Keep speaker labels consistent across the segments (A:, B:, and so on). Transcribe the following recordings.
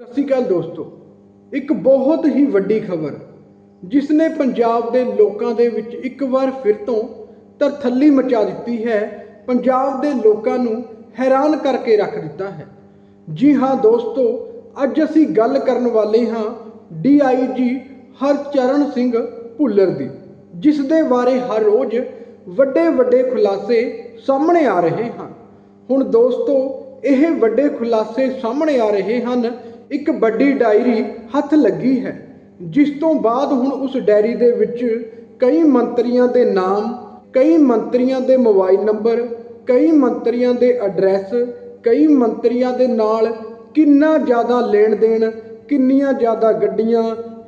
A: ਸਤਿ ਸ਼੍ਰੀ ਅਕਾਲ ਦੋਸਤੋ, ਇੱਕ ਬਹੁਤ ਹੀ ਵੱਡੀ ਖਬਰ ਜਿਸ ਨੇ ਪੰਜਾਬ ਦੇ ਲੋਕਾਂ ਦੇ ਵਿੱਚ ਇੱਕ ਵਾਰ ਫਿਰ ਤੋਂ ਤਰਥੱਲੀ ਮਚਾ ਦਿੱਤੀ ਹੈ, ਪੰਜਾਬ ਦੇ ਲੋਕਾਂ ਨੂੰ ਹੈਰਾਨ ਕਰਕੇ ਰੱਖ ਦਿੱਤਾ ਹੈ। ਜੀ ਹਾਂ ਦੋਸਤੋ, ਅੱਜ ਅਸੀਂ ਗੱਲ ਕਰਨ ਵਾਲੇ ਹਾਂ ਡੀਆਈਜੀ ਹਰਚਰਨ ਸਿੰਘ ਭੁੱਲਰ ਦੀ ਜਿਸ ਦੇ ਬਾਰੇ ਹਰ ਰੋਜ਼ ਵੱਡੇ ਵੱਡੇ ਖੁਲਾਸੇ ਸਾਹਮਣੇ ਆ ਰਹੇ ਹਨ। ਹੁਣ ਦੋਸਤੋ, ਇਹ ਵੱਡੇ ਖੁਲਾਸੇ ਸਾਹਮਣੇ ਆ ਰਹੇ ਹਨ ਇੱਕ ਵੱਡੀ ਡਾਇਰੀ ਹੱਥ ਲੱਗੀ ਹੈ, ਜਿਸ ਤੋਂ ਬਾਅਦ ਹੁਣ ਉਸ ਡਾਇਰੀ ਦੇ ਵਿੱਚ ਕਈ ਮੰਤਰੀਆਂ ਦੇ ਨਾਮ, ਕਈ ਮੰਤਰੀਆਂ ਦੇ ਮੋਬਾਈਲ ਨੰਬਰ, ਕਈ ਮੰਤਰੀਆਂ ਦੇ ਐਡਰੈਸ, ਕਈ ਮੰਤਰੀਆਂ ਦੇ ਨਾਲ ਕਿੰਨਾ ਜ਼ਿਆਦਾ ਲੈਣ ਦੇਣ ਕਿੰਨੀਆਂ ਜ਼ਿਆਦਾ ਗੱਡੀਆਂ,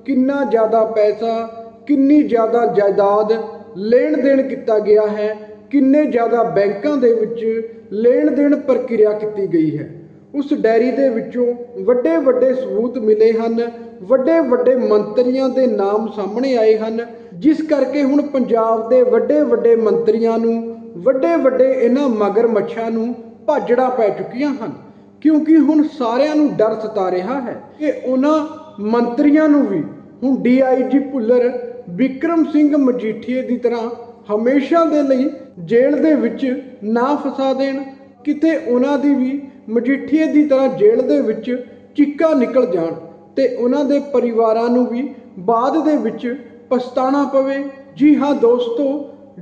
A: ਕਿੰਨਾ ਜ਼ਿਆਦਾ ਪੈਸਾ, ਕਿੰਨੀ ਜ਼ਿਆਦਾ ਜਾਇਦਾਦ ਲੈਣ ਦੇਣ ਕੀਤਾ ਗਿਆ ਹੈ, ਕਿੰਨੇ ਜ਼ਿਆਦਾ ਬੈਂਕਾਂ ਦੇ ਵਿੱਚ ਲੈਣ ਦੇਣ ਪ੍ਰਕਿਰਿਆ ਕੀਤੀ ਗਈ ਹੈ। ਉਸ ਡਾਇਰੀ ਦੇ ਵਿੱਚੋਂ ਵੱਡੇ ਵੱਡੇ ਸਬੂਤ ਮਿਲੇ ਹਨ, ਵੱਡੇ ਵੱਡੇ ਮੰਤਰੀਆਂ ਦੇ ਨਾਮ ਸਾਹਮਣੇ ਆਏ ਹਨ, ਜਿਸ ਕਰਕੇ ਹੁਣ ਪੰਜਾਬ ਦੇ ਵੱਡੇ ਵੱਡੇ ਮੰਤਰੀਆਂ ਨੂੰ, ਵੱਡੇ ਵੱਡੇ ਇਹਨਾਂ ਮਗਰਮੱਛਾਂ ਨੂੰ ਭਾਜੜਾ ਪੈ ਚੁੱਕੀਆਂ ਹਨ। ਕਿਉਂਕਿ ਹੁਣ ਸਾਰਿਆਂ ਨੂੰ ਡਰ ਸਤਾ ਰਿਹਾ ਹੈ ਕਿ ਉਹਨਾਂ ਮੰਤਰੀਆਂ ਨੂੰ ਵੀ ਹੁਣ ਡੀਆਈਜੀ ਭੁੱਲਰ ਵਿਕਰਮ ਸਿੰਘ ਮਜੀਠੀਏ ਦੀ ਤਰ੍ਹਾਂ ਹਮੇਸ਼ਾ ਦੇ ਲਈ ਜੇਲ੍ਹ ਦੇ ਵਿੱਚ ਨਾ ਫਸਾ ਦੇਣ, ਕਿਤੇ ਉਹਨਾਂ ਦੀ ਵੀ ਮਜੀਠੀਏ ਦੀ ਤਰ੍ਹਾਂ ਜੇਲ੍ਹ ਦੇ ਵਿੱਚ ਚਿੱਕਾ ਨਿਕਲ ਜਾਣ ਤੇ ਉਹਨਾਂ ਦੇ ਪਰਿਵਾਰਾਂ ਨੂੰ ਵੀ ਬਾਅਦ ਦੇ ਵਿੱਚ ਪਛਤਾਣਾ ਪਵੇ। ਜੀ ਹਾਂ ਦੋਸਤੋ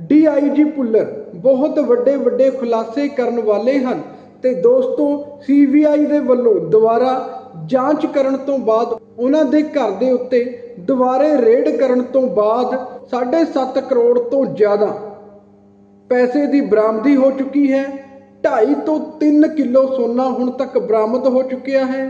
A: ਡੀਆਈਜੀ ਭੁੱਲਰ ਬਹੁਤ ਵੱਡੇ ਵੱਡੇ ਖੁਲਾਸੇ ਕਰਨ ਵਾਲੇ ਹਨ ਤੇ ਦੋਸਤੋ ਸੀਬੀਆਈ ਦੇ ਵੱਲੋਂ ਦੁਬਾਰਾ ਜਾਂਚ ਕਰਨ ਤੋਂ ਬਾਅਦ ਉਹਨਾਂ ਦੇ ਘਰ ਦੇ ਉੱਤੇ ਦੁਬਾਰੇ ਰੇਡ ਕਰਨ ਤੋਂ ਬਾਅਦ 7.5 ਕਰੋੜ ਤੋਂ ਜ਼ਿਆਦਾ ਪੈਸੇ ਦੀ ਬਰਾਮਦੀ ਹੋ ਚੁੱਕੀ ਹੈ। 2.5 ਤੋਂ 3 ਕਿਲੋ ਸੋਨਾ ਹੁਣ ਤੱਕ ਬਰਾਮਦ ਹੋ ਚੁੱਕਿਆ ਹੈ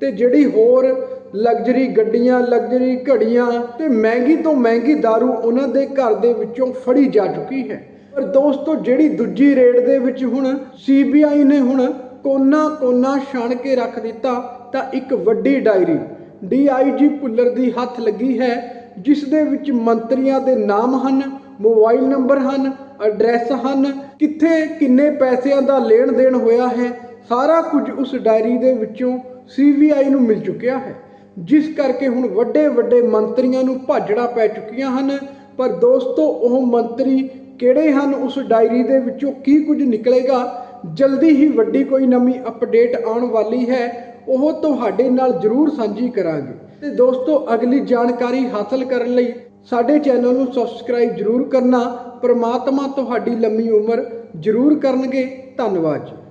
A: ਤੇ ਜਿਹੜੀ ਹੋਰ ਲਗਜ਼ਰੀ ਗੱਡੀਆਂ, ਲਗਜ਼ਰੀ ਘੜੀਆਂ ਤੇ ਮਹਿੰਗੀ ਤੋਂ ਮਹਿੰਗੀ दारू ਉਹਨਾਂ ਦੇ ਘਰ ਦੇ ਵਿੱਚੋਂ ਫੜੀ ਜਾ ਚੁੱਕੀ ਹੈ। ਪਰ ਦੋਸਤੋ, ਜਿਹੜੀ ਦੂਜੀ ਰੇਡ ਦੇ ਵਿੱਚ ਹੁਣ ਸੀਬੀਆਈ ਨੇ ਹੁਣ ਕੋਨਾ ਕੋਨਾ ਛਾਣ ਕੇ ਰੱਖ ਦਿੱਤਾ, ਤਾਂ ਇੱਕ ਵੱਡੀ ਡਾਇਰੀ ਡੀਆਈਜੀ ਭੁੱਲਰ ਦੀ ਹੱਥ ਲੱਗੀ ਹੈ, ਜਿਸ ਦੇ ਵਿੱਚ ਮੰਤਰੀਆਂ ਦੇ ਨਾਮ ਹਨ, ਮੋਬਾਈਲ ਨੰਬਰ ਹਨ ਐਡਰੈਸ ਹਨ। ਕਿੱਥੇ ਕਿੰਨੇ ਪੈਸਿਆਂ ਦਾ ਲੈਣ ਦੇਣ ਹੋਇਆ ਹੈ, ਸਾਰਾ ਕੁਝ ਉਸ ਡਾਇਰੀ ਦੇ ਵਿੱਚੋਂ ਸੀਬੀਆਈ ਨੂੰ ਮਿਲ ਚੁੱਕਿਆ ਹੈ। ਜਿਸ ਕਰਕੇ ਹੁਣ ਵੱਡੇ ਵੱਡੇ ਮੰਤਰੀਆਂ ਨੂੰ ਭਾਜੜਾ ਪੈ ਚੁੱਕੀਆਂ ਹਨ। ਪਰ ਦੋਸਤੋ, ਉਹ ਮੰਤਰੀ ਕਿਹੜੇ ਹਨ? ਉਸ ਡਾਇਰੀ ਦੇ ਵਿੱਚੋਂ ਕੀ ਕੁਝ ਨਿਕਲੇਗਾ? ਜਲਦੀ ਹੀ ਵੱਡੀ ਕੋਈ ਨਵੀਂ ਅਪਡੇਟ ਆਉਣ ਵਾਲੀ ਹੈ। ਉਹ ਤੁਹਾਡੇ ਨਾਲ ਜ਼ਰੂਰ ਸਾਂਝੀ ਕਰਾਂਗੇ। ਤੇ ਦੋਸਤੋ, ਅਗਲੀ ਜਾਣਕਾਰੀ ਹਾਸਲ ਕਰਨ ਲਈ ਸਾਡੇ ਚੈਨਲ ਨੂੰ ਸਬਸਕ੍ਰਾਈਬ ਜ਼ਰੂਰ ਕਰਨਾ। ਪ੍ਰਮਾਤਮਾ ਤੁਹਾਡੀ ਲੰਮੀ ਉਮਰ ਜ਼ਰੂਰ ਕਰਨਗੇ। ਧੰਨਵਾਦ ਜੀ।